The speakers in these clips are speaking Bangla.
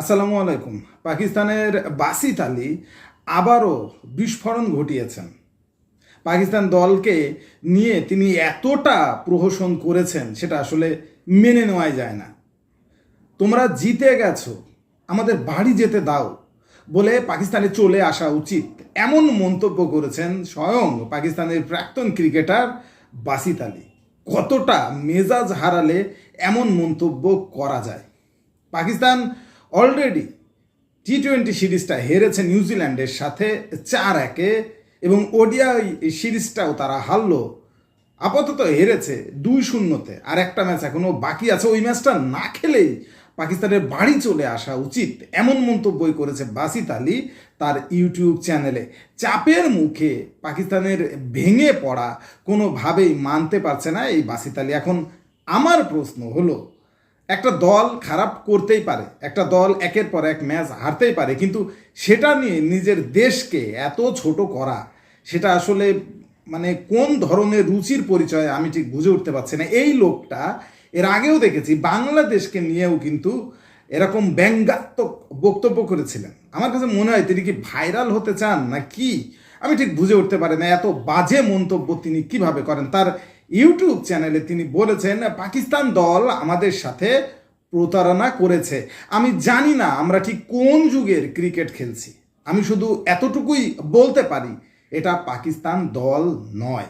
আসসালামু আলাইকুম। পাকিস্তানের বাসিত আলী আবারও বিস্ফোরণ ঘটিয়েছেন। পাকিস্তান দলকে নিয়ে তিনি এতটা প্রহসন করেছেন, সেটা আসলে মেনে নেওয়াই যায় না। তোমরা জিতে গেছো, আমাদের বাড়ি যেতে দাও বলে পাকিস্তানে চলে আসা উচিত এমন মন্তব্য করেছেন স্বয়ং পাকিস্তানের প্রাক্তন ক্রিকেটার বাসিত আলী। কতটা মেজাজ হারালে এমন মন্তব্য করা যায়? পাকিস্তান অলরেডি টি টোয়েন্টি সিরিজটা হেরেছে নিউজিল্যান্ডের সাথে চার একে এবং ওডিআই সিরিজটাও তারা হারলো। আপাতত হেরেছে দুই শূন্যতে। আর একটা ম্যাচ এখনও বাকি আছে। ওই ম্যাচটা না খেলেই পাকিস্তানের বাড়ি চলে আসা উচিত। এমন মন্তব্যই করেছে বাসিত আলী তার ইউটিউব চ্যানেলে। চাপের মুখে পাকিস্তানের ভেঙে পড়া কোনোভাবেই মানতে পারছে না এই বাসিত আলী। এখন আমার প্রশ্ন হলো একটা দল খারাপ করতেই পারে, একটা দল একের পর এক ম্যাচ হারতেই পারে, কিন্তু সেটা নিয়ে নিজের দেশকে এত ছোট করা, সেটা আসলে মানে কোন ধরনের রুচির পরিচয় আমি ঠিক বুঝে উঠতে পারছি না। এই লোকটা, এর আগেও দেখেছি, বাংলাদেশকে নিয়েও কিন্তু এরকম ব্যঙ্গাত্মক বক্তব্য করেছিলেন। আমার কাছে মনে হয় তিনি কি ভাইরাল হতে চান না কি? আমি ঠিক বুঝে উঠতে পারি না, এত বাজে মন্তব্য তিনি কীভাবে করেন? তার ইউটিউব চ্যানেলে তিনি বলেছেন, পাকিস্তান দল আমাদের সাথে প্রতারণা করেছে। আমি জানি না আমরা ঠিক কোন যুগের ক্রিকেট খেলছি। আমি শুধু এতটুকুই বলতে পারি, এটা পাকিস্তান দল নয়।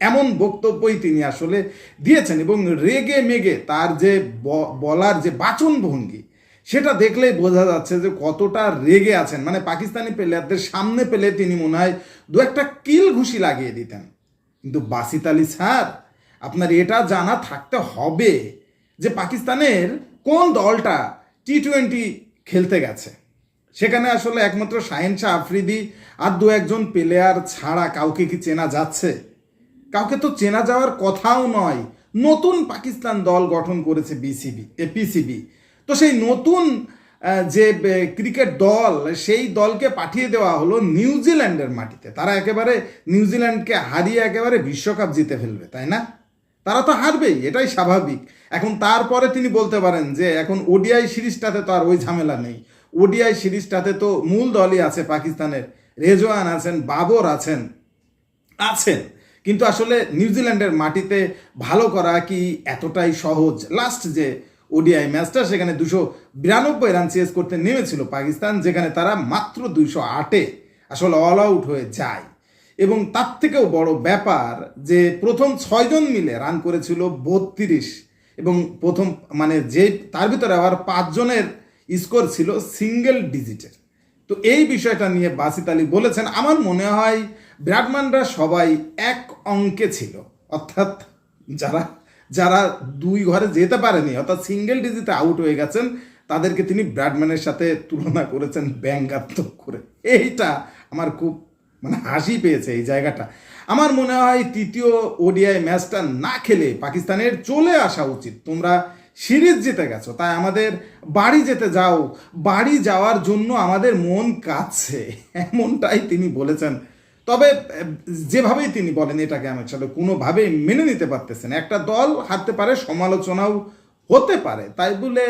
এমন বক্তব্যই তিনি আসলে দিয়েছেন এবং রেগে মেগে তার যে বলার যে বাচন ভঙ্গি সেটা দেখলেই বোঝা যাচ্ছে যে কতটা রেগে আছেন। মানে পাকিস্তানি প্লেয়ারদের সামনে পেলে তিনি মনে হয় দু একটা কিল ঘুষি লাগিয়ে দিতেন। কিন্তু বাসিত আলী স্যার, আপনার এটা জানা থাকতে হবে যে পাকিস্তানের কোন দলটা টি টোয়েন্টি খেলতে গেছে। সেখানে আসলে একমাত্র শাহিন শাহ আফ্রিদি আর দু একজন প্লেয়ার ছাড়া কাউকে কি চেনা যাচ্ছে? কাউকে তো চেনা যাওয়ার কথাও নয়। নতুন পাকিস্তান দল গঠন করেছে বিসিবি এ পিসিবি তো সেই নতুন যে ক্রিকেট দল, সেই দলকে পাঠিয়ে দেওয়া হলো নিউজিল্যান্ডের মাটিতে। তারা একেবারে নিউজিল্যান্ডকে হারিয়ে একেবারে বিশ্বকাপ জিতে ফেলবে, তাই না? তারা তো হারবেই, এটাই স্বাভাবিক। এখন তারপরে তিনি বলতে পারেন যে, এখন ওডিআই সিরিজটাতে তো আর ওই ঝামেলা নেই। ওডিআই সিরিজটাতে তো মূল দলই আছে পাকিস্তানের। রেজওয়ান আছেন, বাবর আছেন আছেন। কিন্তু আসলে নিউজিল্যান্ডের মাটিতে ভালো করা কি এতটাই সহজ? লাস্ট যে ওডিআই ম্যাচটা সেখানে দুশো বিরানব্বই রান চেস করতে নেমেছিল পাকিস্তান, যেখানে তারা মাত্র দুইশো আটে আসলে অল আউট হয়ে যায়। এবং তার থেকেও বড় ব্যাপার যে প্রথম ছয়জন মিলে রান করেছিল বত্রিশ এবং প্রথম মানে যে তার ভিতরে আবার পাঁচজনের স্কোর ছিল সিঙ্গেল ডিজিটের তো এই বিষয়টা নিয়ে বাসিত আলী বলেছেন, আমার মনে হয় ব্রাডম্যানরা সবাই এক অঙ্কে ছিল, অর্থাৎ যারা যারা দুই ঘরে যেতে পারেনি, অর্থাৎ সিঙ্গেল ডিজিটে আউট হয়ে গেছেন, তাদেরকে তিনি ব্র্যাডম্যানের সাথে তুলনা করেছেন ব্যঙ্গাত্মক করে। এইটা আমার খুব মানে হাসি পেয়েছে এই জায়গাটা। আমার মনে হয় তৃতীয় ওডিআই ম্যাচটা না খেলে পাকিস্তানের চলে আসা উচিত। তোমরা সিরিজ জিতে গেছো, তাই আমাদের বাড়ি যেতে যাও। বাড়ি যাওয়ার জন্য আমাদের মন কাঁদছে, এমনটাই তিনি বলেছেন। তবে যেভাবেই তিনি বলেন এটাকে আমি সাথে কোনোভাবেই মেনে নিতে পারতেছেন একটা দল হারতে পারে, সমালোচনাও হতে পারে। তাই বলে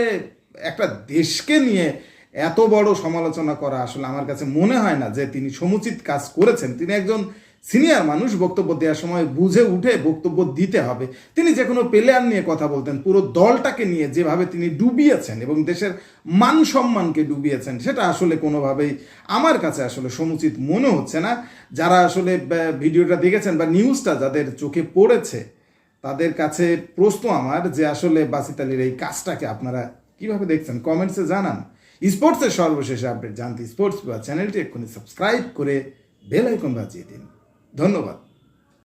একটা দেশকে নিয়ে এত বড় সমালোচনা করা আসলে আমার কাছে মনে হয় না যে তিনি সমুচিত কাজ করেছেন। তিনি একজন সিনিয়র মানুষ বক্তব্য দেওয়ার সময় বুঝে উঠে বক্তব্য দিতে হবে। তিনি যে কোনো প্লেয়ার নিয়ে কথা বলতেন, পুরো দলটাকে নিয়ে যেভাবে তিনি ডুবিয়েছেন এবং দেশের মান সম্মানকে ডুবিয়েছেন, সেটা আসলে কোনোভাবেই আমার কাছে আসলে সমুচিত মনে হচ্ছে না। যারা আসলে ভিডিওটা দেখেছেন বা নিউজটা যাদের চোখে পড়েছে, তাদের কাছে প্রশ্ন আমার যে আসলে বাসিত আলীর এই কাজটাকে আপনারা কীভাবে দেখছেন? কমেন্টসে জানান। স্পোর্টসের সর্বশেষ আপডেট জানতে স্পোর্টস বা চ্যানেলটি এক্ষুনি সাবস্ক্রাইব করে বেল আইকন বাজিয়ে দিন। ধন্যবাদ।